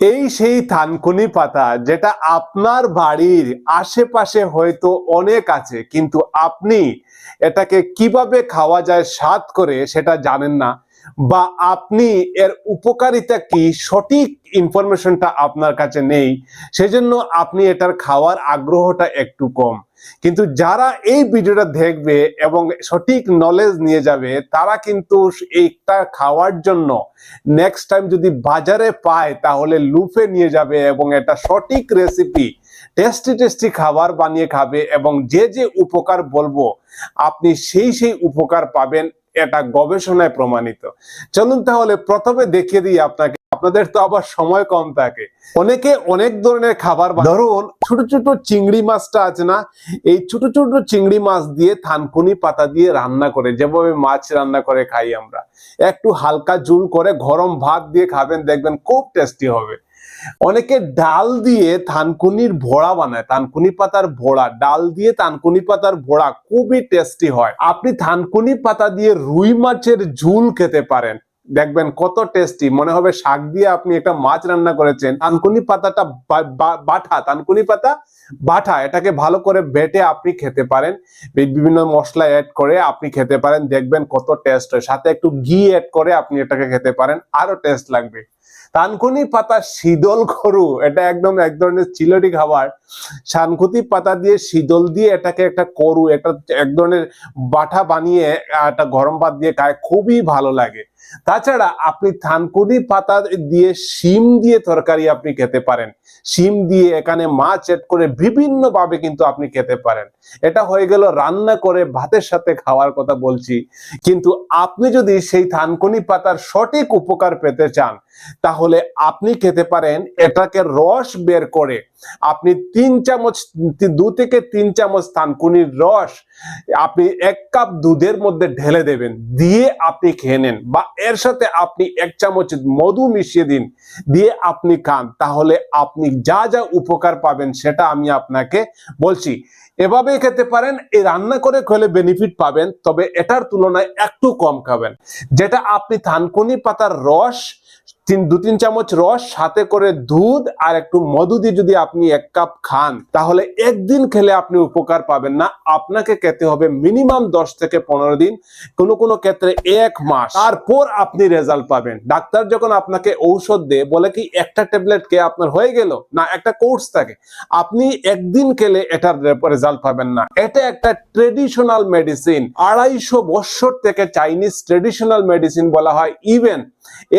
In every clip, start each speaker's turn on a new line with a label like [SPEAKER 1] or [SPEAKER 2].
[SPEAKER 1] এই সেই থানকুনি পাতা যেটা আপনার বাড়ির আশেপাশে হয়তো অনেক আছে, কিন্তু আপনি এটাকে কীভাবে খাওয়া যায়, স্বাদ করে সেটা জানেন না। বা আপনি এর উপকারিতা কি? সঠিক ইনফরমেশনটা আপনার কাছে নেই, সেজন্য আপনি এটার খাওয়ার আগ্রহটা একটু কম। কিন্তু যারা এই ভিডিওটা দেখবে এবং সঠিক নলেজ নিয়ে যাবে, তারা কিন্তু এইটা খাওয়ার জন্য নেক্সট টাইম যদি বাজারে পায়, তাহলে লুফে নিয়ে যাবে এবং এটা সঠিক রেসিপি টেস্টি টেস্টি খাবার বানিয়ে খাবে এবং যে যে উপকার বলব, আপনি সেই সেই উপকার পাবেন এটা গবেষণায় প্রমাণিত। চলুন তাহলে প্রথমে দেখিয়ে দিই আপনাকে। আপনাদের তো আবার সময় কম থাকে। অনেকে অনেক ধরনের খাবার ধরুন, ছোট ছোট চিংড়ি মাছটা আছে না? এই ছোট ছোট চিংড়ি মাছ দিয়ে থানকুনি পাতা দিয়ে রান্না করে, যেভাবে মাছ রান্না করে খাই আমরা। একটু হালকা জুল করে গরম ভাত দিয়ে খাবেন, দেখবেন খুব টেস্টি হবে। অনেকে ডাল দিয়ে থানকুনির ভোড়া বানায়, থানকুনি পাতার ভোড়া, ডাল দিয়ে থানকুনি পাতার ভোড়া, খুবই টেস্টি হয়। আপনি থানকুনি পাতা দিয়ে রুই মাছের ঝুল খেতে পারেন। দেখবেন কত টেস্টি মনে হবে শাক দিয়ে আপনি একটা মাছ রান্না করেছেন। থানকুনি পাতাটা বাটা থানকুনি পাতা বাটা এটাকে ভালো করে বেটে আপনি খেতে পারেন। বিভিন্ন মশলা অ্যাড করে আপনি খেতে পারেন। দেখবেন কত টেস্ট হয়। সাথে একটু ঘি অ্যাড করে আপনি এটাকে খেতে পারেন। আরও টেস্ট লাগবে। থানকুনি পাতা শীতল করু, এটা একদম এক ধরনের চিলটি খাবার। শানকুতি পাতা দিয়ে শীতল দিয়ে এটাকে একটা করু একটা এক ধরনের বাটা বানিয়ে একটা গরম ভাত দিয়ে খায়, খুবই ভালো লাগে। তাছাড়া আপনি থানকুনি পাতা দিয়ে শিম দিয়ে তরকারি আপনি খেতে পারেন। শিম দিয়ে এখানে মাছ এড করে বিভিন্ন ভাবে কিন্তু আপনি খেতে পারেন। এটা হয়ে গেল রান্না করে ভাতের সাথে খাওয়ার কথা বলছি। কিন্তু আপনি যদি সেই থানকুনি পাতার সঠিক উপকার পেতে চান, তাহলে আপনি খেতে পারেন এটাকে রস বের করে। আপনি তিন চামচ, দু থেকে তিন চামচ থানকুনির রস আপনি এক কাপ দুধের মধ্যে ঢেলে দেবেন, দিয়ে আপনি খেয়ে নেন বা এর সাথে আপনি এক চামচ মধু মিশিয়ে দিন, দিয়ে আপনি খান। তাহলে আপনি যা যা উপকার পাবেন সেটা আমি আপনাকে বলছি। এভাবে খেতে পারেন এই রান্না করে খেলে বেনিফিট পাবেন, তবে এটার তুলনায় একটু কম খাবেন। যেটা আপনি থানকুনি পাতার রস তিন দু তিন চামচ রস, সাথে করে দুধ আর একটু মধু দিয়ে যদি আপনি এক কাপ খান, তাহলে একদিন খেলে আপনি উপকার পাবেন না। আপনাকে খেতে হবে মিনিমাম দশ থেকে পনেরো দিন, কোনো কোনো ক্ষেত্রে এক মাস। তারপর আপনি রেজাল্ট পাবেন। ডাক্তার যখন আপনাকে ঔষধ দেয়, বলে কি একটা ট্যাবলেট কে আপনার হয়ে গেল? না, একটা কোর্স থাকে। আপনি একদিন খেলে এটার রেজাল্ট পাবেন না। এটা একটা ট্রেডিশনাল মেডিসিন। আড়াইশো বৎসর থেকে চাইনিজ ট্রেডিশনাল মেডিসিন বলা হয়। ইভেন,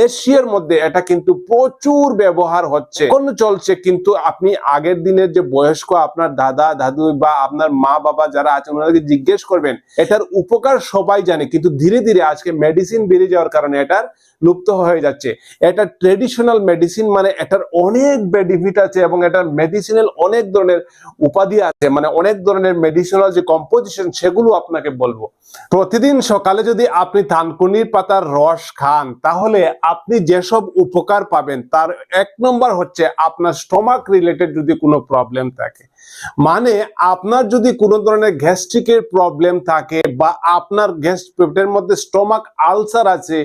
[SPEAKER 1] এশিয়ার মধ্যে এটা কিন্তু প্রচুর ব্যবহার হচ্ছে। কোন চলছে কিন্তু আপনি আগের দিনের যে বয়স্ক আপনার দাদা দাদু বা আপনার মা বাবা যারা আছেন ওনাদেরকে জিজ্ঞেস করবেন এটার উপকার সবাই জানে কিন্তু ধীরে ধীরে আজকে মেডিসিন বেড়ে যাওয়ার কারণে এটার লুপ্ত হয়ে যাচ্ছে। এটা ট্রেডিশনাল মেডিসিন মানে এটার অনেক বেনিফিট আছে এবং এটার মেডিসিনাল অনেক ধরনের উপাধি আছে। মানে অনেক ধরনের মেডিসিনাল যে কম্পোজিশন সেগুলো আপনাকে বলব। প্রতিদিন সকালে যদি আপনি থানকুনির পাতার রস খান তাহলে আপনি যেসব উপকার পাবেন, তার এক নম্বর হচ্ছে আপনার স্টমাক রিলেটেড যদি কোনো প্রবলেম থাকে। মানে আপনার যদি কোনো ধরনের গ্যাস্ট্রিকের প্রবলেম থাকে বা আপনার গ্যাস পেটের মধ্যে স্টমাক আলসার আছে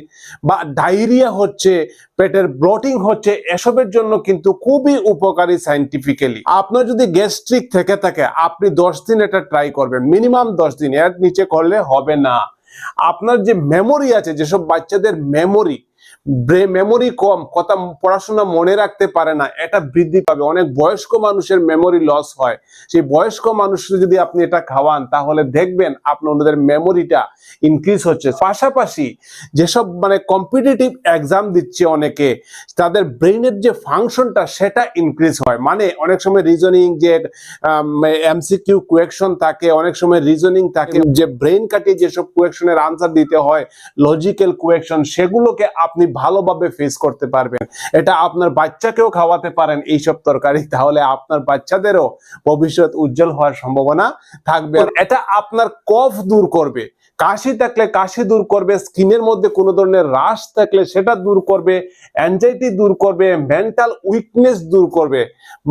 [SPEAKER 1] বা ডায়রিয়া হচ্ছে, পেটের ব্লটিং হচ্ছে, এসবের জন্য কিন্তু খুবই উপকারী সাইন্টিফিক্যালি আপনার যদি গ্যাস্ট্রিক থেকে থাকে, আপনি দশ দিন এটা ট্রাই করবেন মিনিমাম দশ দিন, এর নিচে করলে হবে না। আপনার যে মেমোরি আছে, যেসব বাচ্চাদের মেমোরি মেমোরি কম, কথা পড়াশোনা মনে রাখতে পারে না, এটা বৃদ্ধি পাবে। অনেক বয়স্ক মানুষের মেমোরি লস হয়। সেই বয়স্ক মানুষকে যদি আপনি এটা খাওয়ান, তাহলে দেখবেন আপনার ওনাদের মেমোরিটা ইনক্রিজ হচ্ছে। পাশাপাশি যেসব মানে কম্পিটিটিভ এক্সাম দিচ্ছে অনেকে, তাদের ব্রেইনের যে ফাংশনটা সেটা ইনক্রিজ হয়। মানে অনেক সময় রিজনিং যে এমসিকিউ কোয়েকশন থাকে, অনেক সময় রিজনিং থাকে। যে ব্রেইন কাটিয়ে যেসব কোয়েকশনের আনসার দিতে হয় লজিক্যাল কোয়েকশন সেগুলোকে আপনি ভালোভাবে ফেস করতে পারবেন। এটা আপনার বাচ্চাকেও খাওয়াতে পারেন এইসব তরকারি। তাহলে আপনার বাচ্চাদেরও ভবিষ্যৎ উজ্জ্বল হওয়ার সম্ভাবনা থাকবে। এটা আপনার কফ দূর করবে। কাশি থাকলে কাশি দূর করবে, স্কিনের মধ্যে কোনো ধরনের রাশ থাকলে সেটা দূর করবে অ্যাংজাইটি দূর করবে মেন্টাল উইকনেস দূর করবে।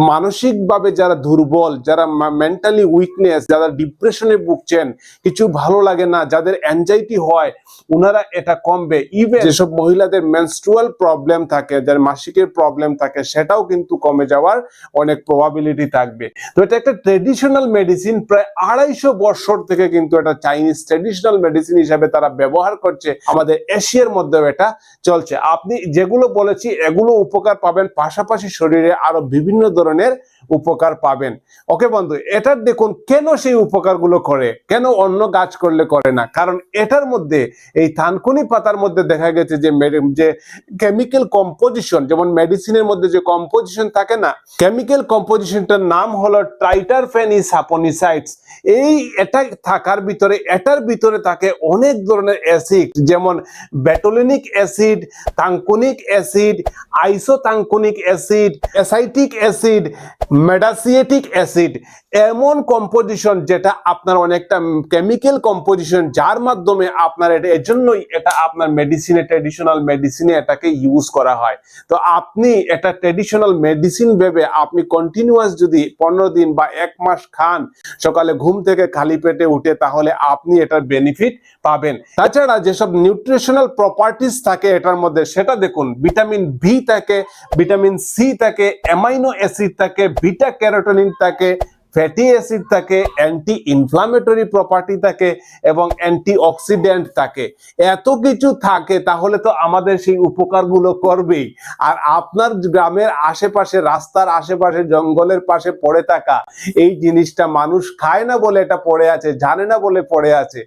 [SPEAKER 1] মানসিকভাবে যারা দুর্বল, যারা মেন্টালি উইকনেস যারা ডিপ্রেশনে ভুগছেন, কিছু ভালো লাগে না, যাদের অ্যাংজাইটি হয় ওনারা এটা কমবে। ইভেন যেসব মহিলাদের মেনস্ট্রুয়াল প্রবলেম থাকে যার মাসিকের প্রবলেম থাকে, সেটাও কিন্তু কমে যাওয়ার অনেক প্রবাবিলিটি থাকবে। তো এটা একটা ট্রেডিশনাল মেডিসিন প্রায় আড়াইশো বছর থেকে কিন্তু এটা চাইনিজ ট্রেডিশনাল মেডিসিন হিসাবে তারা ব্যবহার করছে, আমাদের এশিয়ার মধ্যেও এটা চলছে। আপনি যেগুলো বলেছি, এগুলো উপকার পাবেন, পাশাপাশি শরীরে আরও বিভিন্ন ধরনের উপকার পাবেন। ওকে বন্ধু, এটার দেখুন কেন সেই উপকারগুলো করে, কেন অন্য গাছ করলে করে না? কারণ এটার মধ্যে, এই থানকুনি পাতার মধ্যে দেখা গেছে যে যে কেমিক্যাল কম্পোজিশন যেমন মেডিসিনের মধ্যে যে কম্পোজিশন থাকে না কেমিক্যাল কম্পোজিশনটার নাম হলো ট্রাইটারফেনি সাপোনিসাইডস এই, এটা থাকার ভিতরে, এটার ভিতরে থাকে অনেক ধরনের অ্যাসিড যেমন ব্যাটোলিনিক অ্যাসিড তাঙ্কনিক অ্যাসিড আইসোতাঙ্কনিক অ্যাসিড অ্যাসাইটিক অ্যাসিড মেডাসিয়েটিক অ্যাসিড এমন কম্পোজিশন যেটা আপনার অনেকটা কেমিক্যাল কম্পোজিশন যার মাধ্যমে আপনার এটা এজন্যই এটা আপনার মেডিসিনে ট্রেডিশনাল মেডিসিনে এটাকে ইউজ করা হয়। তো আপনি এটা ট্রেডিশনাল মেডিসিন ভেবে আপনি কন্টিনিউয়াস যদি পনেরো দিন বা এক মাস খান, সকালে ঘুম থেকে খালি পেটে উঠে তাহলে আপনি এটার বেনিফিট পাবেন। তাছাড়া যেসব নিউট্রিশনাল প্রপার্টিস থাকে এটার মধ্যে, সেটা দেখুন ভিটামিন বি থাকে ভিটামিন সি থাকে অ্যামাইনো অ্যাসিড থাকে বিটা ক্যারোটিন থাকে ফ্যাটি অ্যাসিড থাকে অ্যান্টি ইনফ্লামেটরি প্রপার্টি থাকে এবং অ্যান্টি অক্সিডেন্ট থাকে। এত কিছু থাকে তাহলে তো আমাদের সেই উপকারগুলো করবেই। আর আপনার গ্রামের আশেপাশে, রাস্তার আশেপাশে, জঙ্গলের পাশে পড়ে থাকা এই জিনিসটা মানুষ খায় না বলে এটা পড়ে আছে, জানে না বলে পড়ে আছে।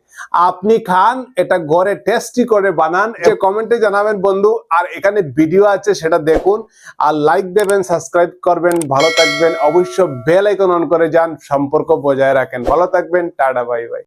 [SPEAKER 1] আপনি খান, এটা ঘরে টেস্টি করে বানান কমেন্টে জানাবেন বন্ধু। আর এখানে ভিডিও আছে, সেটা দেখুন। আর লাইক দেবেন সাবস্ক্রাইব করবেন, ভালো থাকবেন। অবশ্য বেল আইকন অন করে যান সম্পর্ক বজায় রাখেন। ভালো থাকবেন টাটা বাই বাই।